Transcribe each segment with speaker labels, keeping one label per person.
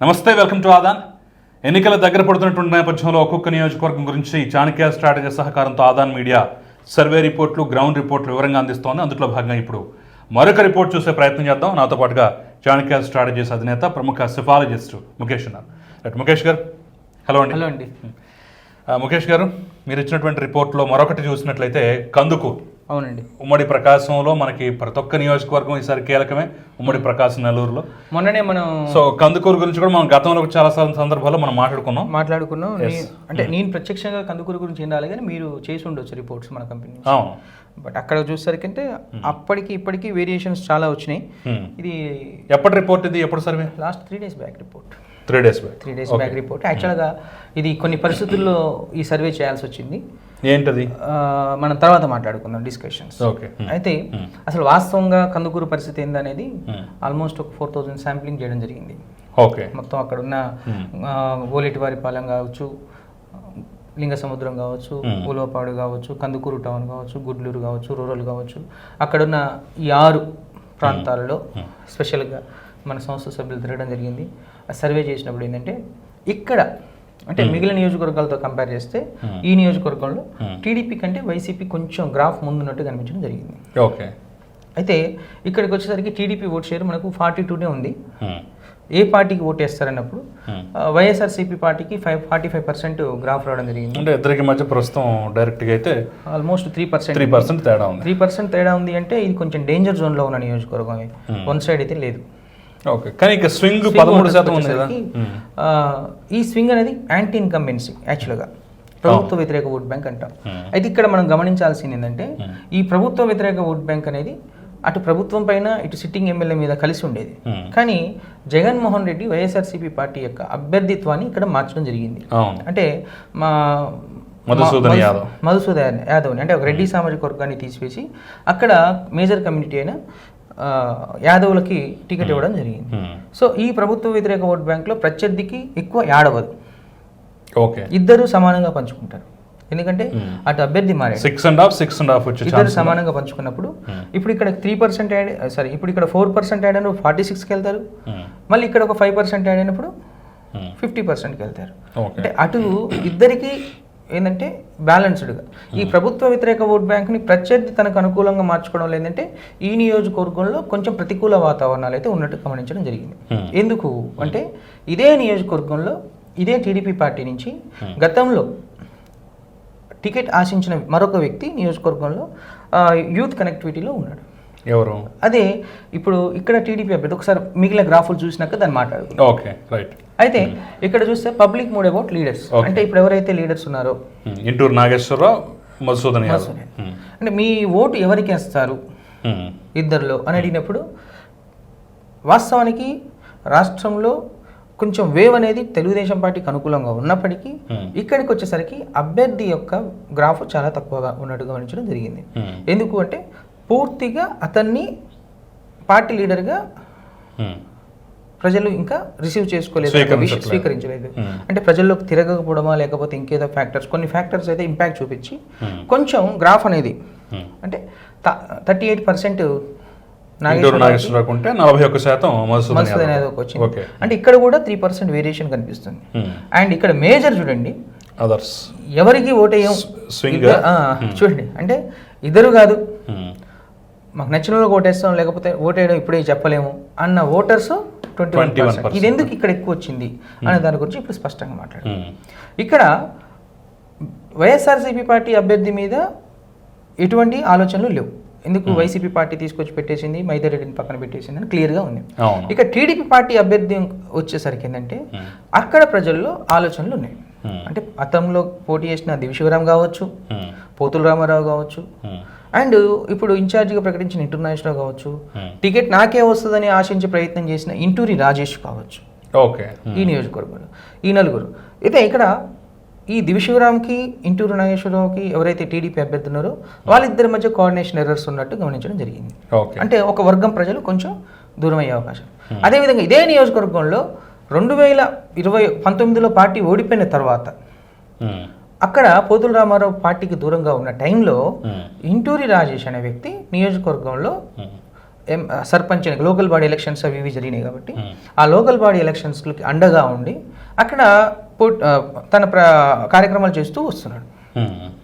Speaker 1: నమస్తే welcome to Aadan. ఎన్నికల దగ్గర పడుతున్నటువంటి నేపథ్యంలో ఒక్కొక్క నియోజకవర్గం గురించి చాణక్య స్ట్రాటజీ సహకారంతో ఆదాన్ మీడియా సర్వే రిపోర్ట్లు గ్రౌండ్ రిపోర్ట్లు వివరంగా అందిస్తోంది. అందులో భాగంగా ఇప్పుడు మరొక రిపోర్ట్ చూసే ప్రయత్నం చేద్దాం. నాతో పాటుగా చాణక్య స్ట్రాటజీస్ అధినేత ప్రముఖ సిఫాలజిస్ట్ ముఖేష్ ఉన్నారు. రైట్ ముఖేష్ గారు హలో అండి.
Speaker 2: హలో అండి.
Speaker 1: ముఖేష్ గారు మీరు ఇచ్చినటువంటి రిపోర్ట్లో మరొకటి చూసినట్లయితే కందుకూరు.
Speaker 2: అవునండి.
Speaker 1: ఉమ్మడి ప్రకాశంలో మనకి ప్రతి ఒక్క నియోజకవర్గం ఈసారి కీలకమే ఉమ్మడి ప్రకాశం నెల్లూరులో.
Speaker 2: మొన్ననే మనం
Speaker 1: సో కందుకూరు గురించి కూడా మనం గతంలో చాలా సార్లు సందర్భాల్లో మనం మాట్లాడుకున్నాం.
Speaker 2: మాట్లాడుకున్నాం. అంటే నేను ప్రత్యక్షంగా కందుకూరు గురించి ఏం రాలే కానీ మీరు చేసి ఉండొచ్చు రిపోర్ట్స్ మన కంపెనీ.
Speaker 1: అవును.
Speaker 2: బట్ అక్కడ చూసేసరికి అంటే అప్పటికి ఇప్పటికి వేరియేషన్స్ చాలా వచ్చినాయి.
Speaker 1: Hmm.
Speaker 2: ఇది
Speaker 1: ఎప్పటి రిపోర్ట్ ఇది? ఎప్పుడు survey
Speaker 2: last three days back report
Speaker 1: three days back
Speaker 2: three days back report యాక్చువల్గా ఇది కొన్ని పరిస్థితుల్లో ఈ సర్వే చేయాల్సి వచ్చింది.
Speaker 1: ఏంటది?
Speaker 2: మనం తర్వాత మాట్లాడుకుందాం డిస్కషన్స్
Speaker 1: ఓకే
Speaker 2: అయితే అసలు వాస్తవంగా కందుకూరు పరిస్థితి ఏందనేది ఆల్మోస్ట్ ఒక ఫోర్ థౌజండ్ శాంప్లింగ్ చేయడం జరిగింది.
Speaker 1: ఓకే
Speaker 2: మొత్తం అక్కడ ఉన్న ఓలేటివారి పాలెం కావచ్చు లింగ సముద్రం కావచ్చు ఉలవపాడు కావచ్చు కందుకూరు టౌన్ కావచ్చు గుడ్లూరు కావచ్చు రూరల్ కావచ్చు. అక్కడున్న ఈ ఆరు ప్రాంతాలలో స్పెషల్గా మన సంస్థ సభ్యులు తిరగడం జరిగింది. సర్వే చేసినప్పుడు ఏంటంటే ఇక్కడ అంటే మిగిలిన నియోజకవర్గాలతో కంపేర్ చేస్తే ఈ నియోజకవర్గంలో టీడీపీ కంటే వైసీపీ కొంచెం గ్రాఫ్ ముందున్నట్టు కనిపించడం జరిగింది.
Speaker 1: ఓకే.
Speaker 2: అయితే ఇక్కడికి వచ్చేసరికి టీడీపీ ఓట్ షేర్ మనకు ఫార్టీ టూనే ఉంది.
Speaker 1: Hmm.
Speaker 2: ఏ పార్టీకి ఓటు వేస్తారన్నప్పుడు వైఎస్ఆర్సీపీ పార్టీకి five forty five percent graph రావడం జరిగింది.
Speaker 1: అంటే ఇద్దరికి మధ్య ప్రస్తుతం డైరెక్ట్గా అయితే
Speaker 2: almost three percent
Speaker 1: three percent తేడా ఉంది.
Speaker 2: త్రీ పర్సెంట్ తేడా ఉంది అంటే ఇది కొంచెం డేంజర్ జోన్లో ఉన్న నియోజకవర్గం వన్ సైడ్ అయితే లేదు.
Speaker 1: ఓకే. కానీ ఇక స్వింగ్ పదమూడు శాతం ఉంది కదా.
Speaker 2: ఆ, ఈ స్వింగ్ అనేది యాంటీ ఇన్కంబెన్సీ యాక్చువల్గా ప్రభుత్వ వ్యతిరేక ఓట్ బ్యాంక్ అంటాం. అయితే ఇక్కడ మనం గమనించాల్సింది ఏంటంటే ఈ ప్రభుత్వ వ్యతిరేక ఓట్ బ్యాంక్ అనేది అటు ప్రభుత్వం పైన ఇటు సిట్టింగ్ ఎమ్మెల్యే మీద కలిసి ఉండేది.
Speaker 1: Hmm.
Speaker 2: కానీ జగన్మోహన్ రెడ్డి వైఎస్ఆర్సీపీ పార్టీ యొక్క అభ్యర్థిత్వాన్ని ఇక్కడ మార్చడం జరిగింది. అంటే మా
Speaker 1: మధుసూదన్ యాదవ్.
Speaker 2: మధుసూదన్ యాదవ్ని అంటే ఒక రెడ్డి సామాజిక వర్గాన్ని తీసివేసి అక్కడ మేజర్ కమ్యూనిటీ అయిన యాదవులకి టికెట్ ఇవ్వడం జరిగింది.
Speaker 1: Hmm.
Speaker 2: సో ఈ ప్రభుత్వ వ్యతిరేక ఓట్ బ్యాంక్లో ప్రత్యర్థికి ఎక్కువ యాడవదు.
Speaker 1: ఓకే.
Speaker 2: ఇద్దరు సమానంగా పంచుకుంటారు. ఎందుకంటే అటు అభ్యర్థి మారాడు.
Speaker 1: Six and half six and half వచ్చే
Speaker 2: ఇద్దరు సమానంగా పంచుకున్నప్పుడు ఇప్పుడు ఇక్కడ త్రీ పర్సెంట్ యాడ్ సారీ ఇప్పుడు ఇక్కడ ఫోర్ పర్సెంట్ యాడ్ అయినప్పుడు ఫార్టీ సిక్స్కి వెళ్తారు. మళ్ళీ ఇక్కడ ఒక ఫైవ్ పర్సెంట్ యాడ్ అయినప్పుడు ఫిఫ్టీ పర్సెంట్కి వెళ్తారు. అంటే అటు ఇద్దరికి ఏంటంటే బ్యాలెన్స్డ్గా. ఈ ప్రభుత్వ వ్యతిరేక ఓట్ బ్యాంక్ని ప్రత్యర్థి తనకు అనుకూలంగా మార్చుకోవడం లేదంటే ఈ నియోజకవర్గంలో కొంచెం ప్రతికూల వాతావరణాలు అయితే ఉన్నట్టు గమనించడం జరిగింది. ఎందుకు? అంటే ఇదే నియోజకవర్గంలో ఇదే టీడీపీ పార్టీ నుంచి గతంలో టికెట్ ఆశించిన మరొక వ్యక్తి నియోజకవర్గంలో యూత్ కనెక్టివిటీలో ఉన్నాడు.
Speaker 1: ఎవరు?
Speaker 2: అదే ఇప్పుడు ఇక్కడ టీడీపీ అభ్యర్థి ఒకసారి మిగిలిన గ్రాఫులు చూసినాక దాన్ని మాట్లాడుకుందాం.
Speaker 1: Okay right.
Speaker 2: అయితే ఇక్కడ చూస్తే పబ్లిక్ మూడ్ అబౌట్ లీడర్స్. అంటే ఇప్పుడు ఎవరైతే లీడర్స్ ఉన్నారో?
Speaker 1: ఇంటూరు నాగేశ్వరరావు మధుసూదన్.
Speaker 2: అంటే మీ ఓటు ఎవరికి వేస్తారు. ఇద్దరిలో. అని అడిగినప్పుడు వాస్తవానికి రాష్ట్రంలో కొంచెం వేవ్ అనేది తెలుగుదేశం పార్టీకి అనుకూలంగా ఉన్నప్పటికీ ఇక్కడికి వచ్చేసరికి అభ్యర్థి యొక్క గ్రాఫ్ చాలా తక్కువగా ఉన్నట్టు గమనించడం జరిగింది. ఎందుకు అంటే పూర్తిగా అతన్ని పార్టీ లీడర్గా. ప్రజలు ఇంకా రిసీవ్ చేసుకోలేదు. స్వీకరించలేదు. అంటే ప్రజల్లోకి తిరగకపోవడమా లేకపోతే ఇంకేదో ఫ్యాక్టర్స్ కొన్ని ఫ్యాక్టర్స్ అయితే ఇంపాక్ట్ చూపించి. కొంచెం గ్రాఫ్ అనేది. అంటే థర్టీ ఎయిట్ పర్సెంట్
Speaker 1: ఉంటే నలభై ఒక్క శాతం
Speaker 2: వచ్చింది అంటే ఇక్కడ కూడా త్రీ పర్సెంట్ వేరియేషన్ కనిపిస్తుంది. అండ్ ఇక్కడ మేజర్ చూడండి
Speaker 1: అదర్స్
Speaker 2: ఎవరికి ఓటేయం
Speaker 1: స్వింగ్
Speaker 2: చూడండి అంటే ఇద్దరు కాదు మాకు నచ్చిన వాళ్ళకి ఓటేస్తాం లేకపోతే ఓటేయడం ఇప్పుడే చెప్పలేము అన్న ఓటర్స్ ట్వంటీ వన్
Speaker 1: 21%.
Speaker 2: ఇది ఎందుకు ఇక్కడ ఎక్కువ వచ్చింది అనే దాని గురించి ఇప్పుడు స్పష్టంగా మాట్లాడు
Speaker 1: Hmm.
Speaker 2: ఇక్కడ వైఎస్ఆర్సీపీ పార్టీ అభ్యర్థి మీద ఎటువంటి ఆలోచనలు లేవు ఎందుకు వైసీపీ పార్టీ తీసుకొచ్చి పెట్టేసింది మైదారెడ్డిని పక్కన పెట్టేసింది అని క్లియర్గా ఉంది ఇక టీడీపీ పార్టీ అభ్యర్థి వచ్చేసరికి ఏంటంటే అక్కడ ప్రజల్లో ఆలోచనలు ఉన్నాయి
Speaker 1: Hmm.
Speaker 2: అంటే గతంలో పోటీ చేసిన దివిశివరాం కావచ్చు
Speaker 1: Hmm.
Speaker 2: పోతుల రామారావు కావచ్చు
Speaker 1: Hmm.
Speaker 2: అండ్ ఇప్పుడు ఇన్ఛార్జిగా ప్రకటించిన ఇంటర్నేషనల్ కావచ్చు.
Speaker 1: Hmm.
Speaker 2: టికెట్ నాకే వస్తుందని ఆశించే ప్రయత్నం చేసిన ఇంటూరి రాజేష్ కావచ్చు.
Speaker 1: ఓకే.
Speaker 2: ఈ నియోజకవర్గంలో. ఈ నలుగురు. అయితే ఇక్కడ ఈ దివిశివరామ్కి ఇంటూరు నాగేశ్వరరావుకి ఎవరైతే టీడీపీ అభ్యర్థి ఉన్నారో వాళ్ళిద్దరి మధ్య కోఆర్డినేషన్ ఎర్రర్స్ ఉన్నట్టు గమనించడం జరిగింది. అంటే ఒక వర్గం ప్రజలు కొంచెం దూరం అయ్యే అవకాశం అదేవిధంగా ఇదే నియోజకవర్గంలో రెండు వేల ఇరవై పంతొమ్మిదిలో పార్టీ ఓడిపోయిన తర్వాత
Speaker 1: Hmm.
Speaker 2: అక్కడ పోతుల రామారావు పార్టీకి దూరంగా ఉన్న టైంలో. ఇంటూరి రాజేష్ అనే వ్యక్తి నియోజకవర్గంలో. ఎం సర్పంచ్ లోకల్ బాడీ ఎలక్షన్స్ అవి ఇవి జరిగినాయి కాబట్టి. ఆ లోకల్ బాడీ ఎలక్షన్స్కి అండగా ఉండి అక్కడ తన ప్ర కార్యక్రమాలు చేస్తూ వస్తున్నాడు.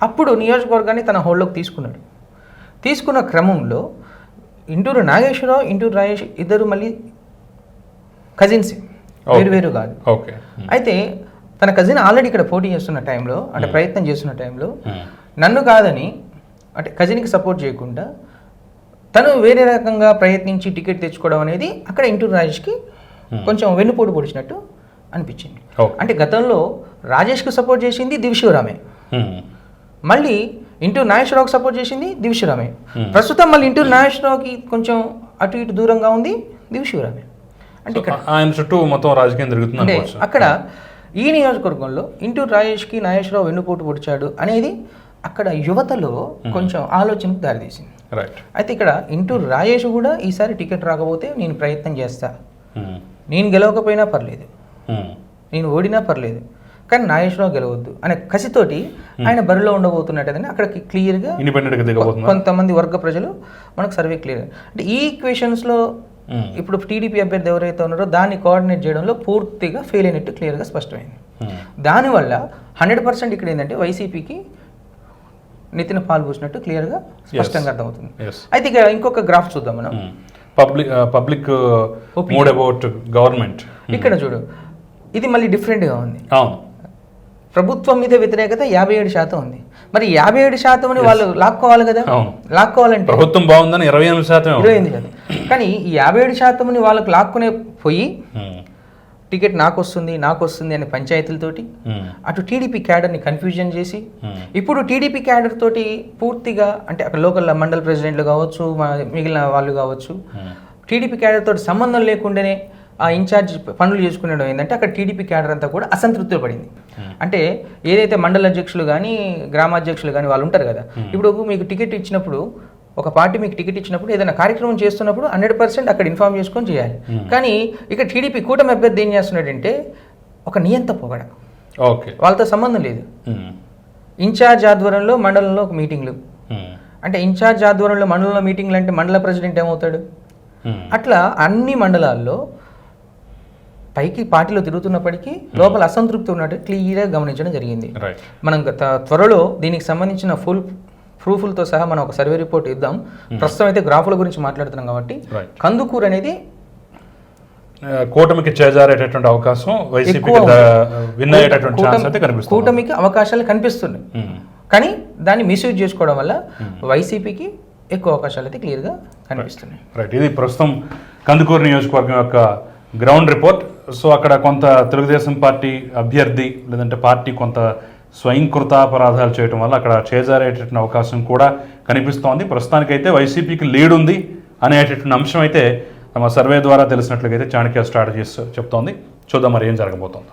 Speaker 2: అప్పుడు నియోజకవర్గాన్ని తన హోల్డ్లోకి తీసుకున్నాడు తీసుకున్న క్రమంలో ఇంటూరు నాగేశ్వరరావు ఇంటూరు రాజేష్ ఇద్దరు మళ్ళీ కజిన్స్. వేరు వేరు కాదు. అయితే తన కజిన్ ఆల్రెడీ ఇక్కడ పోటీ చేస్తున్న టైంలో అంటే
Speaker 1: Hmm.
Speaker 2: ప్రయత్నం చేస్తున్న టైంలో
Speaker 1: ఉమ్.
Speaker 2: నన్ను కాదని అంటే కజిన్కి సపోర్ట్ చేయకుండా తను వేరే రకంగా ప్రయత్నించి టికెట్ తెచ్చుకోవడం అనేది అక్కడ ఇంటూరు రాజేష్కి
Speaker 1: Hmm.
Speaker 2: కొంచెం వెన్నుపోటు పొడిచినట్టు అనిపించింది
Speaker 1: ఓకే
Speaker 2: అంటే గతంలో రాజేష్కి సపోర్ట్ చేసింది దివిశివరామే. మళ్ళీ ఇంటూ నాగేశ్వరరావుకి సపోర్ట్ చేసింది దివిశివరామే
Speaker 1: Hmm.
Speaker 2: ప్రస్తుతం మళ్ళీ ఇంటూ నాగేశ్వరరావుకి కొంచెం అటు ఇటు దూరంగా ఉంది దివిశివరామే అంటే ఇక్కడ
Speaker 1: ఆయన చుట్టూ మొత్తం రాజకీయం అనుకోవచ్చు
Speaker 2: అక్కడ ఈ నియోజకవర్గంలో ఇంటూ రాజేష్కి నాగేశ్వరరావు వెన్నుపోటు పొడిచాడు అనేది అక్కడ యువతలో కొంచెం ఆలోచనకు దారితీసింది.
Speaker 1: రైట్
Speaker 2: అయితే ఇక్కడ ఇంటూ రాజేష్ కూడా ఈసారి టికెట్ రాకపోతే నేను ప్రయత్నం చేస్తా. నేను గెలవకపోయినా పర్లేదు. నేను ఓడినా పర్లేదు. కానీ నాగేశ్వరరావు గెలవద్దు అనే కసితోటి ఆయన బరిలో ఉండబోతున్నట్టని అక్కడికి క్లియర్గా కొంతమంది వర్గ ప్రజలు మనకు సర్వే క్లియర్ అంటే ఈ ఈక్వేషన్స్లో. ఇప్పుడు టీడీపీ అభ్యర్థి ఎవరైతే ఉన్నారో దాన్ని కోఆర్డినేట్ చేయడంలో పూర్తిగా ఫెయిల్ అయినట్టు క్లియర్గా స్పష్టమైంది.
Speaker 1: ఉమ్.
Speaker 2: దానివల్ల హండ్రెడ్ పర్సెంట్ ఇక్కడ ఏంటంటే వైసీపీకి నితిన్ పాలు పూసినట్టు క్లియర్గా స్పష్టంగా అర్థమవుతుంది. అయితే ఇక ఇంకొక గ్రాఫ్ చూద్దాం మనం.
Speaker 1: Public public mood about government
Speaker 2: ఇక్కడ చూడు ఇది మళ్ళీ డిఫరెంట్గా ఉంది.
Speaker 1: అవును.
Speaker 2: ప్రభుత్వం మీద వ్యతిరేకత యాభై ఏడు శాతం ఉంది మరి యాభై ఏడు శాతం అని వాళ్ళు లాక్కోవాలి కదా. లాక్కోవాలంటే
Speaker 1: ప్రభుత్వం బాగుందని ఇరవై ఎనిమిది శాతం
Speaker 2: ఇరవై ఎనిమిది శాతం కానీ ఈ యాభై ఏడు శాతం వాళ్ళకి లాక్కునే పోయి
Speaker 1: ఉమ్.
Speaker 2: టికెట్ నాకు వస్తుంది నాకు వస్తుంది అనే పంచాయతీలతోటి
Speaker 1: ఉమ్.
Speaker 2: అటు టీడీపీ క్యాడర్ని కన్ఫ్యూజన్ చేసి
Speaker 1: ఉమ్.
Speaker 2: ఇప్పుడు టీడీపీ క్యాడర్ తోటి పూర్తిగా అంటే అక్కడ లోకల్ మండల ప్రెసిడెంట్లు కావచ్చు మిగిలిన వాళ్ళు కావచ్చు. టీడీపీ క్యాడర్ తోటి సంబంధం లేకుండానే ఆ ఇన్ఛార్జ్ పనులు చేసుకునేడం ఏంటంటే అక్కడ టీడీపీ క్యాడర్ అంతా కూడా అసంతృప్తి పడింది అంటే ఏదైతే మండల అధ్యక్షులు కానీ గ్రామాధ్యక్షులు కానీ వాళ్ళు ఉంటారు కదా ఇప్పుడు మీకు టికెట్ ఇచ్చినప్పుడు ఒక పార్టీ మీకు టికెట్ ఇచ్చినప్పుడు ఏదైనా కార్యక్రమం చేస్తున్నప్పుడు హండ్రెడ్ పర్సెంట్ అక్కడ ఇన్ఫార్మ్ చేసుకొని చేయాలి. కానీ ఇక టీడీపీ కూటమి అభ్యర్థి ఏం చేస్తున్నాడంటే ఒక నియంత పొగడ.
Speaker 1: ఓకే.
Speaker 2: వాళ్ళతో సంబంధం లేదు. ఇన్ఛార్జ్ ఆధ్వర్యంలో మండలంలో ఒక మీటింగ్లు. అంటే ఇన్ఛార్జ్ ఆధ్వర్యంలో మండలంలో మీటింగ్లు అంటే మండల ప్రెసిడెంట్ ఏమవుతాడు. అట్లా అన్ని మండలాల్లో పైకి పార్టీలో తిరుగుతున్నప్పటికీ లోపల అసంతృప్తి ఉన్నట్టు క్లియర్గా గమనించడం జరిగింది. మనం గత త్వరలో దీనికి సంబంధించిన ఫుల్ ప్రూఫ్లతో సహా మనం ఒక సర్వే రిపోర్ట్ ఇద్దాం. ప్రస్తుతం అయితే గ్రాఫుల గురించి మాట్లాడుతున్నాం కాబట్టి కందుకూరు అనేది
Speaker 1: కూటమికి చేజారేటటువంటి అవకాశం వైసీపీకి కనిపిస్తుంది.
Speaker 2: కూటమికి అవకాశాలు కనిపిస్తున్నాయి.
Speaker 1: ఉమ్.
Speaker 2: కానీ దాన్ని మిస్యూజ్ చేసుకోవడం వల్ల వైసీపీకి ఎక్కువ అవకాశాలు అయితే క్లియర్గా కనిపిస్తున్నాయి.
Speaker 1: రైట్ ఇది ప్రస్తుతం కందుకూరు నియోజకవర్గం యొక్క గ్రౌండ్ రిపోర్ట్. సో అక్కడ కొంత తెలుగుదేశం పార్టీ అభ్యర్థి లేదంటే పార్టీ కొంత స్వయంకృతాపరాధాలు చేయడం వల్ల అక్కడ చేజారేటటువంటి అవకాశం కూడా కనిపిస్తోంది. ప్రస్తుతానికైతే వైసీపీకి లీడ్ ఉంది అనేటటువంటి అంశం అయితే తమ సర్వే ద్వారా తెలిసినట్లుగా అయితే చాణక్య స్ట్రాటజీస్ చెప్తోంది. చూద్దాం మరి ఏం జరగబోతోంది.